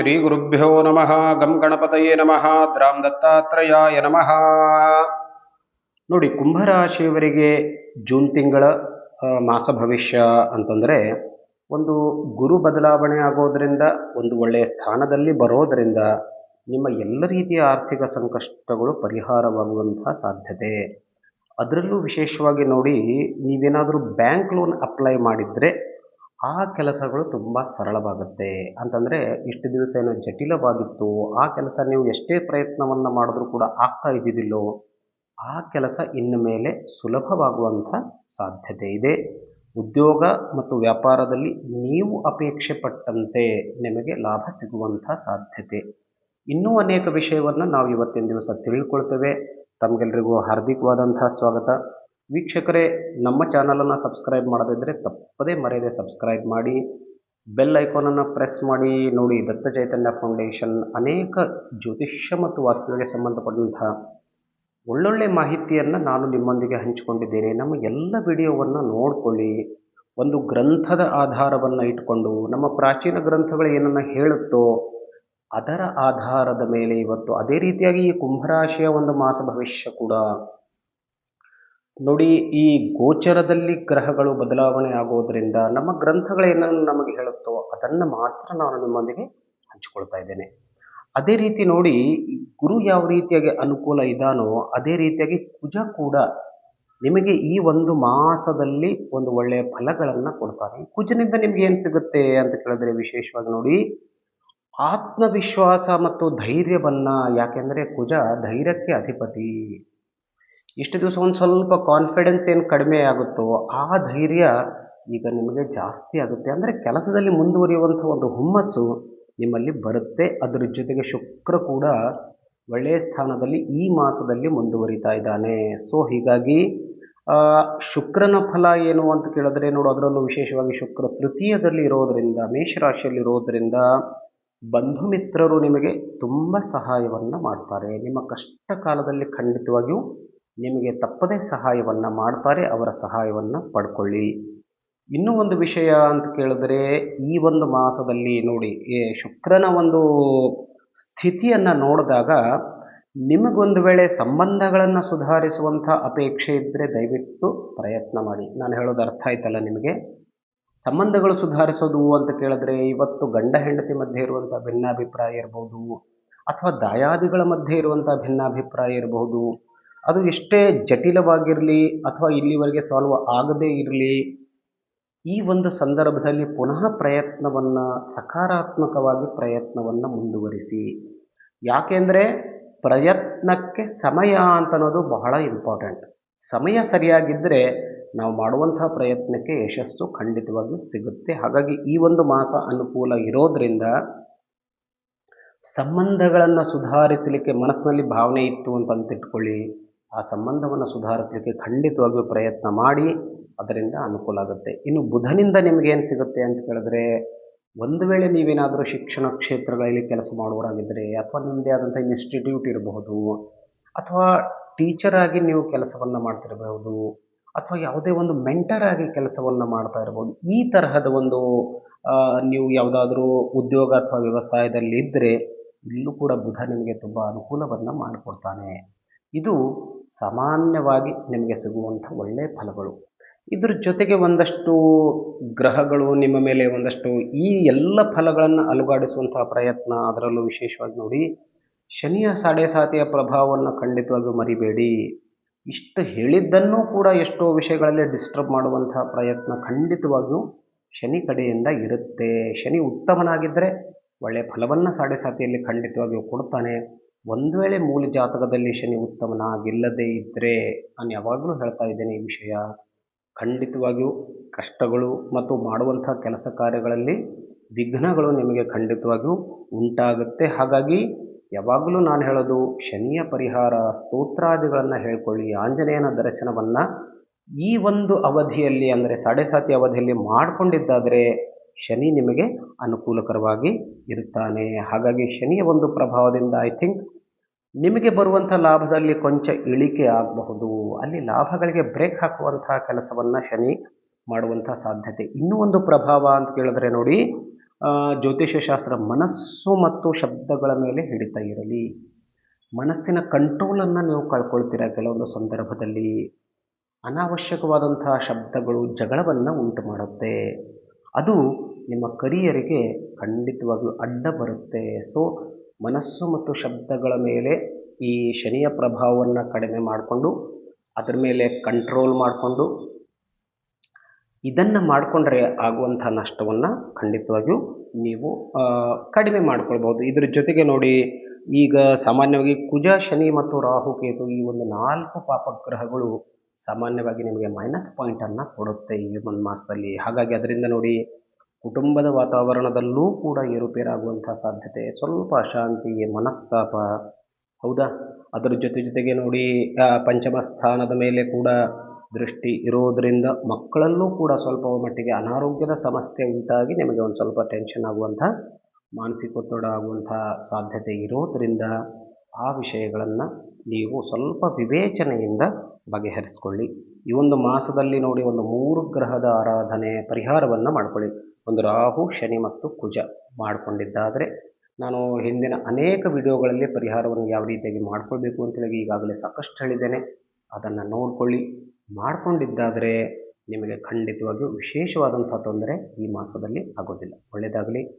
ಶ್ರೀಗುರುಭ್ಯೋ ನಮಃ ಗಂ ಗಣಪತಯೇ ನಮಃ ದ್ರಾಂ ದತ್ತಾತ್ರೇಯಾಯ ನಮಃ ನೋಡಿ, ಕುಂಭರಾಶಿಯವರಿಗೆ ಜೂನ್ ತಿಂಗಳ ಮಾಸ ಭವಿಷ್ಯ ಅಂತಂದರೆ, ಒಂದು ಗುರು ಬದಲಾವಣೆ ಆಗೋದರಿಂದ, ಒಂದು ಒಳ್ಳೆಯ ಸ್ಥಾನದಲ್ಲಿ ಬರೋದರಿಂದ, ನಿಮ್ಮ ಎಲ್ಲ ರೀತಿಯ ಆರ್ಥಿಕ ಸಂಕಷ್ಟಗಳು ಪರಿಹಾರವಾಗುವಂತಹ ಸಾಧ್ಯತೆ. ಅದರಲ್ಲೂ ವಿಶೇಷವಾಗಿ ನೋಡಿ, ನೀವೇನಾದರೂ ಬ್ಯಾಂಕ್ ಲೋನ್ ಅಪ್ಲೈ ಮಾಡಿದರೆ ಆ ಕೆಲಸಗಳು ತುಂಬ ಸರಳವಾಗುತ್ತೆ. ಅಂತಂದರೆ ಇಷ್ಟು ದಿವಸ ಏನೋ ಜಟಿಲವಾಗಿತ್ತು, ಆ ಕೆಲಸ ನೀವು ಎಷ್ಟೇ ಪ್ರಯತ್ನವನ್ನು ಮಾಡಿದ್ರೂ ಕೂಡ ಆಗ್ತಾ ಇದ್ದಿದ್ದಿಲ್ಲೋ, ಆ ಕೆಲಸ ಇನ್ನು ಮೇಲೆ ಸುಲಭವಾಗುವಂಥ ಸಾಧ್ಯತೆ ಇದೆ. ಉದ್ಯೋಗ ಮತ್ತು ವ್ಯಾಪಾರದಲ್ಲಿ ನೀವು ಅಪೇಕ್ಷೆ ಪಟ್ಟಂತೆ ನಿಮಗೆ ಲಾಭ ಸಿಗುವಂಥ ಸಾಧ್ಯತೆ. ಇನ್ನೂ ಅನೇಕ ವಿಷಯವನ್ನು ನಾವು ಇವತ್ತಿನ ದಿವಸ ತಿಳ್ಕೊಳ್ತೇವೆ. ತಮಗೆಲ್ಲರಿಗೂ ಹಾರ್ದಿಕವಾದಂಥ ಸ್ವಾಗತ. ವೀಕ್ಷಕರೇ, ನಮ್ಮ ಚಾನಲನ್ನು ಸಬ್ಸ್ಕ್ರೈಬ್ ಮಾಡದಿದ್ದರೆ ತಪ್ಪದೇ ಮರೆಯದೆ ಸಬ್ಸ್ಕ್ರೈಬ್ ಮಾಡಿ, ಬೆಲ್ ಐಕಾನನ್ನು ಪ್ರೆಸ್ ಮಾಡಿ. ನೋಡಿ, ದತ್ತ ಚೈತನ್ಯ ಫೌಂಡೇಶನ್ ಅನೇಕ ಜ್ಯೋತಿಷ್ಯ ಮತ್ತು ವಾಸ್ತುವಿಗೆ ಸಂಬಂಧಪಟ್ಟಂತಹ ಒಳ್ಳೊಳ್ಳೆ ಮಾಹಿತಿಯನ್ನು ನಾನು ನಿಮ್ಮೊಂದಿಗೆ ಹಂಚಿಕೊಂಡಿದ್ದೇನೆ. ನಮ್ಮ ಎಲ್ಲ ವಿಡಿಯೋವನ್ನು ನೋಡಿಕೊಳ್ಳಿ. ಒಂದು ಗ್ರಂಥದ ಆಧಾರವನ್ನು ಇಟ್ಕೊಂಡು, ನಮ್ಮ ಪ್ರಾಚೀನ ಗ್ರಂಥಗಳು ಏನನ್ನು ಹೇಳುತ್ತೋ, ಅದರ ಆಧಾರದ ಮೇಲೆ ಇವತ್ತು ಅದೇ ರೀತಿಯಾಗಿ ಈ ಕುಂಭರಾಶಿಯ ಒಂದು ಮಾಸ ಭವಿಷ್ಯ ಕೂಡ ನೋಡಿ, ಈ ಗೋಚರದಲ್ಲಿ ಗ್ರಹಗಳು ಬದಲಾವಣೆ ಆಗೋದ್ರಿಂದ ನಮ್ಮ ಗ್ರಂಥಗಳೇನನ್ನು ನಮಗೆ ಹೇಳುತ್ತೋ ಅದನ್ನು ಮಾತ್ರ ನಾನು ನಿಮ್ಮೊಂದಿಗೆ ಹಂಚಿಕೊಳ್ತಾ ಇದ್ದೇನೆ. ಅದೇ ರೀತಿ ನೋಡಿ ಗುರು ಯಾವ ರೀತಿಯಾಗಿ ಅನುಕೂಲ ಇದಾನೋ, ಅದೇ ರೀತಿಯಾಗಿ ಕುಜ ಕೂಡ ನಿಮಗೆ ಈ ಒಂದು ಮಾಸದಲ್ಲಿ ಒಂದು ಒಳ್ಳೆಯ ಫಲಗಳನ್ನು ಕೊಡ್ತಾರೆ ಕುಜನಿಂದ ನಿಮ್ಗೆ ಏನು ಸಿಗುತ್ತೆ ಅಂತ ಕೇಳಿದ್ರೆ ವಿಶೇಷವಾಗಿ ನೋಡಿ, ಆತ್ಮವಿಶ್ವಾಸ ಮತ್ತು ಧೈರ್ಯವನ್ನು, ಯಾಕೆಂದರೆ ಕುಜ ಧೈರ್ಯಕ್ಕೆ ಅಧಿಪತಿ. ಇಷ್ಟು ದಿವಸ ಒಂದು ಸ್ವಲ್ಪ ಕಾನ್ಫಿಡೆನ್ಸ್ ಏನು ಕಡಿಮೆ ಆಗುತ್ತೋ ಆ ಧೈರ್ಯ ಈಗ ನಿಮಗೆ ಜಾಸ್ತಿ ಆಗುತ್ತೆ. ಅಂದರೆ ಕೆಲಸದಲ್ಲಿ ಮುಂದುವರಿಯುವಂಥ ಒಂದು ಹುಮ್ಮಸ್ಸು ನಿಮ್ಮಲ್ಲಿ ಬರುತ್ತೆ. ಅದರ ಜೊತೆಗೆ ಶುಕ್ರ ಕೂಡ ಒಳ್ಳೆಯ ಸ್ಥಾನದಲ್ಲಿ ಈ ಮಾಸದಲ್ಲಿ ಮುಂದುವರಿತಾ ಇದ್ದಾನೆ. ಸೊ ಹೀಗಾಗಿ ಶುಕ್ರನ ಫಲ ಏನು ಅಂತ ಕೇಳಿದ್ರೆ ನೋಡು, ಅದರಲ್ಲೂ ವಿಶೇಷವಾಗಿ ಶುಕ್ರ ತೃತೀಯದಲ್ಲಿ ಇರೋದರಿಂದ, ಮೇಷರಾಶಿಯಲ್ಲಿ ಇರೋದರಿಂದ ಬಂಧು ಮಿತ್ರರು ನಿಮಗೆ ತುಂಬ ಸಹಾಯವನ್ನು ಮಾಡ್ತಾರೆ. ನಿಮ್ಮ ಕಷ್ಟ ಕಾಲದಲ್ಲಿ ಖಂಡಿತವಾಗಿಯೂ ನಿಮಗೆ ತಪ್ಪದೇ ಸಹಾಯವನ್ನು ಮಾಡ್ತಾರೆ, ಅವರ ಸಹಾಯವನ್ನು ಪಡ್ಕೊಳ್ಳಿ. ಇನ್ನೂ ಒಂದು ವಿಷಯ ಅಂತ ಕೇಳಿದ್ರೆ, ಈ ಒಂದು ಮಾಸದಲ್ಲಿ ನೋಡಿ ಶುಕ್ರನ ಒಂದು ಸ್ಥಿತಿಯನ್ನು ನೋಡಿದಾಗ ನಿಮಗೊಂದು ವೇಳೆ ಸಂಬಂಧಗಳನ್ನು ಸುಧಾರಿಸುವಂಥ ಅಪೇಕ್ಷೆ ಇದ್ದರೆ ದಯವಿಟ್ಟು ಪ್ರಯತ್ನ ಮಾಡಿ. ನಾನು ಹೇಳೋದು ಅರ್ಥ ಆಯ್ತಲ್ಲ ನಿಮಗೆ? ಸಂಬಂಧಗಳು ಸುಧಾರಿಸೋದು ಅಂತ ಕೇಳಿದ್ರೆ, ಇವತ್ತು ಗಂಡ ಹೆಂಡತಿ ಮಧ್ಯೆ ಇರುವಂಥ ಭಿನ್ನಾಭಿಪ್ರಾಯ ಇರ್ಬೋದು, ಅಥವಾ ದಾಯಾದಿಗಳ ಮಧ್ಯೆ ಇರುವಂಥ ಭಿನ್ನಾಭಿಪ್ರಾಯ ಇರಬಹುದು ಅದು ಎಷ್ಟೇ ಜಟಿಲವಾಗಿರಲಿ ಅಥವಾ ಇಲ್ಲಿವರೆಗೆ ಸಾಲ್ವ್ ಆಗದೇ ಇರಲಿ, ಈ ಒಂದು ಸಂದರ್ಭದಲ್ಲಿ ಪುನಃ ಪ್ರಯತ್ನವನ್ನು, ಸಕಾರಾತ್ಮಕವಾಗಿ ಪ್ರಯತ್ನವನ್ನು ಮುಂದುವರಿಸಿ. ಯಾಕೆಂದರೆ ಪ್ರಯತ್ನಕ್ಕೆ ಸಮಯ ಅಂತ ಅನ್ನೋದು ಬಹಳ ಇಂಪಾರ್ಟೆಂಟ್ ಸಮಯ ಸರಿಯಾಗಿದ್ದರೆ ನಾವು ಮಾಡುವಂಥ ಪ್ರಯತ್ನಕ್ಕೆ ಯಶಸ್ಸು ಖಂಡಿತವಾಗಿಯೂ ಸಿಗುತ್ತೆ. ಹಾಗಾಗಿ ಈ ಒಂದು ಮಾಸ ಅನುಕೂಲ ಇರೋದರಿಂದ ಸಂಬಂಧಗಳನ್ನು ಸುಧಾರಿಸಲಿಕ್ಕೆ ಮನಸ್ಸಿನಲ್ಲಿ ಭಾವನೆ ಇತ್ತು ಅಂತ ಆ ಸಂಬಂಧವನ್ನು ಸುಧಾರಿಸಲಿಕ್ಕೆ ಖಂಡಿತವಾಗಿಯೂ ಪ್ರಯತ್ನ ಮಾಡಿ ಅದರಿಂದ ಅನುಕೂಲ ಆಗುತ್ತೆ. ಇನ್ನು ಬುಧನಿಂದ ನಿಮಗೇನು ಸಿಗುತ್ತೆ ಅಂತ ಕೇಳಿದ್ರೆ, ಒಂದು ವೇಳೆ ನೀವೇನಾದರೂ ಶಿಕ್ಷಣ ಕ್ಷೇತ್ರಗಳಲ್ಲಿ ಕೆಲಸ ಮಾಡುವರಾಗಿದ್ದರೆ ಅಥವಾ ನಿಮ್ಮದೇ ಆದಂಥ ಇನ್ಸ್ಟಿಟ್ಯೂಟ್ ಇರಬಹುದು, ಅಥವಾ ಟೀಚರ್ ಆಗಿ ನೀವು ಕೆಲಸವನ್ನು ಮಾಡ್ತಿರಬಹುದು, ಅಥವಾ ಯಾವುದೇ ಒಂದು ಮೆಂಟರ್ ಆಗಿ ಕೆಲಸವನ್ನು ಮಾಡ್ತಾ ಇರ್ಬೋದು ಈ ತರಹದ ಒಂದು ನೀವು ಯಾವುದಾದ್ರೂ ಉದ್ಯೋಗ ಅಥವಾ ವ್ಯವಸಾಯದಲ್ಲಿ ಇದ್ದರೆ ಇಲ್ಲೂ ಕೂಡ ಬುಧ ನಿಮಗೆ ತುಂಬ ಅನುಕೂಲವನ್ನು ಮಾಡಿಕೊಡ್ತಾನೆ. ಇದು ಸಾಮಾನ್ಯವಾಗಿ ನಿಮಗೆ ಸಿಗುವಂಥ ಒಳ್ಳೆಯ ಫಲಗಳು. ಇದ್ರ ಜೊತೆಗೆ ಒಂದಷ್ಟು ಗ್ರಹಗಳು ನಿಮ್ಮ ಮೇಲೆ ಒಂದಷ್ಟು ಈ ಎಲ್ಲ ಫಲಗಳನ್ನು ಅಲುಗಾಡಿಸುವಂತಹ ಪ್ರಯತ್ನ ಅದರಲ್ಲೂ ವಿಶೇಷವಾಗಿ ನೋಡಿ, ಶನಿಯ ಸಾಡೆ ಸಾತಿಯ ಪ್ರಭಾವವನ್ನು ಖಂಡಿತವಾಗಿಯೂ ಮರಿಬೇಡಿ. ಇಷ್ಟು ಹೇಳಿದ್ದನ್ನೂ ಕೂಡ ಎಷ್ಟೋ ವಿಷಯಗಳಲ್ಲಿ ಡಿಸ್ಟರ್ಬ್ ಮಾಡುವಂತಹ ಪ್ರಯತ್ನ ಖಂಡಿತವಾಗಿಯೂ ಶನಿ ಕಡೆಯಿಂದ ಇರುತ್ತೆ. ಶನಿ ಉತ್ತಮನಾಗಿದ್ದರೆ ಒಳ್ಳೆಯ ಫಲವನ್ನು ಸಾಡೆ ಸಾತಿಯಲ್ಲಿ ಖಂಡಿತವಾಗಿಯೂ ಕೊಡ್ತಾನೆ. ಒಂದು ವೇಳೆ ಮೂಲ ಜಾತಕದಲ್ಲಿ ಶನಿ ಉತ್ತಮನಾಗಿಲ್ಲದೇ ಇದ್ದರೆ ನಾನು ಯಾವಾಗಲೂ ಹೇಳ್ತಾ ಇದ್ದೇನೆ ಈ ವಿಷಯ. ಖಂಡಿತವಾಗಿಯೂ ಕಷ್ಟಗಳು ಮತ್ತು ಮಾಡುವಂಥ ಕೆಲಸ ಕಾರ್ಯಗಳಲ್ಲಿ ವಿಘ್ನಗಳು ನಿಮಗೆ ಖಂಡಿತವಾಗಿಯೂ ಉಂಟಾಗುತ್ತೆ. ಹಾಗಾಗಿ ಯಾವಾಗಲೂ ನಾನು ಹೇಳೋದು ಶನಿಯ ಪರಿಹಾರ ಸ್ತೋತ್ರಾದಿಗಳನ್ನು ಹೇಳ್ಕೊಳ್ಳಿ, ಆಂಜನೇಯನ ದರ್ಶನವನ್ನು ಈ ಒಂದು ಅವಧಿಯಲ್ಲಿ ಅಂದರೆ ಸಾಡೆ ಸಾತಿ ಅವಧಿಯಲ್ಲಿ ಮಾಡಿಕೊಂಡಿದ್ದಾದರೆ ಶನಿ ನಿಮಗೆ ಅನುಕೂಲಕರವಾಗಿ ಇರುತ್ತಾನೆ. ಹಾಗಾಗಿ ಶನಿಯ ಒಂದು ಪ್ರಭಾವದಿಂದ ಐ ಥಿಂಕ್ ನಿಮಗೆ ಬರುವಂಥ ಲಾಭದಲ್ಲಿ ಕೊಂಚ ಇಳಿಕೆ ಆಗಬಹುದು. ಅಲ್ಲಿ ಲಾಭಗಳಿಗೆ ಬ್ರೇಕ್ ಹಾಕುವಂತಹ ಕೆಲಸವನ್ನು ಶನಿ ಮಾಡುವಂಥ ಸಾಧ್ಯತೆ. ಇನ್ನೂ ಒಂದು ಪ್ರಭಾವ ಅಂತ ಕೇಳಿದ್ರೆ ನೋಡಿ ಜ್ಯೋತಿಷ್ಯ ಶಾಸ್ತ್ರ ಮನಸ್ಸು ಮತ್ತು ಶಬ್ದಗಳ ಮೇಲೆ ಹಿಡಿತ ಇರಲಿ. ಮನಸ್ಸಿನ ಕಂಟ್ರೋಲನ್ನು ನೀವು ಕಳ್ಕೊಳ್ತೀರ ಕೆಲವೊಂದು ಸಂದರ್ಭದಲ್ಲಿ? ಅನಾವಶ್ಯಕವಾದಂತಹ ಶಬ್ದಗಳು, ಜಗಳವನ್ನು ಉಂಟು ಮಾಡುತ್ತೆ ಅದು ನಿಮ್ಮ ಕರಿಯರಿಗೆ ಖಂಡಿತವಾಗಿಯೂ ಅಡ್ಡ ಬರುತ್ತೆ. ಸೊ ಮನಸ್ಸು ಮತ್ತು ಶಬ್ದಗಳ ಮೇಲೆ ಈ ಶನಿಯ ಪ್ರಭಾವವನ್ನು ಕಡಿಮೆ ಮಾಡಿಕೊಂಡು, ಅದರ ಮೇಲೆ ಕಂಟ್ರೋಲ್ ಮಾಡಿಕೊಂಡು, ಇದನ್ನು ಮಾಡಿಕೊಂಡ್ರೆ ಆಗುವಂಥ ನಷ್ಟವನ್ನು ಖಂಡಿತವಾಗಿಯೂ ನೀವು ಕಡಿಮೆ ಮಾಡ್ಕೊಳ್ಬೋದು ಇದ್ರ ಜೊತೆಗೆ ನೋಡಿ, ಈಗ ಸಾಮಾನ್ಯವಾಗಿ ಕುಜ, ಶನಿ ಮತ್ತು ರಾಹುಕೇತು ಈ ಒಂದು ನಾಲ್ಕು ಪಾಪಗ್ರಹಗಳು ಸಾಮಾನ್ಯವಾಗಿ ನಿಮಗೆ ಮೈನಸ್ ಪಾಯಿಂಟನ್ನು ಕೊಡುತ್ತೆ ಈ ಒಂದು ಮಾಸದಲ್ಲಿ ಹಾಗಾಗಿ ಅದರಿಂದ ನೋಡಿ ಕುಟುಂಬದ ವಾತಾವರಣದಲ್ಲೂ ಕೂಡ ಏರುಪೇರಾಗುವಂಥ ಸಾಧ್ಯತೆ. ಸ್ವಲ್ಪ ಅಶಾಂತಿ ಮನಸ್ತಾಪ, ಹೌದಾ? ಅದರ ಜೊತೆ ಜೊತೆಗೆ ನೋಡಿ ಪಂಚಮ ಸ್ಥಾನದ ಮೇಲೆ ಕೂಡ ದೃಷ್ಟಿ ಇರೋದರಿಂದ ಮಕ್ಕಳಲ್ಲೂ ಕೂಡ ಸ್ವಲ್ಪ ಮಟ್ಟಿಗೆ ಅನಾರೋಗ್ಯದ ಸಮಸ್ಯೆ ಉಂಟಾಗಿ ನಿಮಗೆ ಒಂದು ಸ್ವಲ್ಪ ಟೆನ್ಷನ್ ಆಗುವಂಥ ಮಾನಸಿಕ ಒತ್ತಡ ಆಗುವಂಥ ಸಾಧ್ಯತೆ ಇರೋದರಿಂದ ಆ ವಿಷಯಗಳನ್ನು ನೀವು ಸ್ವಲ್ಪ ವಿವೇಚನೆಯಿಂದ ಬಗೆಹರಿಸ್ಕೊಳ್ಳಿ. ಈ ಒಂದು ಮಾಸದಲ್ಲಿ ನೋಡಿ ಒಂದು ಮೂರು ಗ್ರಹದ ಆರಾಧನೆ ಪರಿಹಾರವನ್ನು ಮಾಡ್ಕೊಳ್ಳಿ. ಒಂದು ರಾಹು, ಶನಿ ಮತ್ತು ಕುಜ ಮಾಡಿಕೊಂಡಿದ್ದಾದರೆ ನಾನು ಹಿಂದಿನ ಅನೇಕ ವಿಡಿಯೋಗಳಲ್ಲಿ ಪರಿಹಾರವನ್ನು ಯಾವ ರೀತಿಯಾಗಿ ಮಾಡ್ಕೊಳ್ಬೇಕು ಅಂತೇಳಿ ಈಗಾಗಲೇ ಸಾಕಷ್ಟು ಹೇಳಿದ್ದೇನೆ. ಅದನ್ನು ನೋಡಿಕೊಳ್ಳಿ. ಮಾಡಿಕೊಂಡಿದ್ದಾದರೆ ನಿಮಗೆ ಖಂಡಿತವಾಗಿಯೂ ವಿಶೇಷವಾದಂಥ ತೊಂದರೆ ಈ ಮಾಸದಲ್ಲಿ ಆಗೋದಿಲ್ಲ. ಒಳ್ಳೆಯದಾಗಲಿ.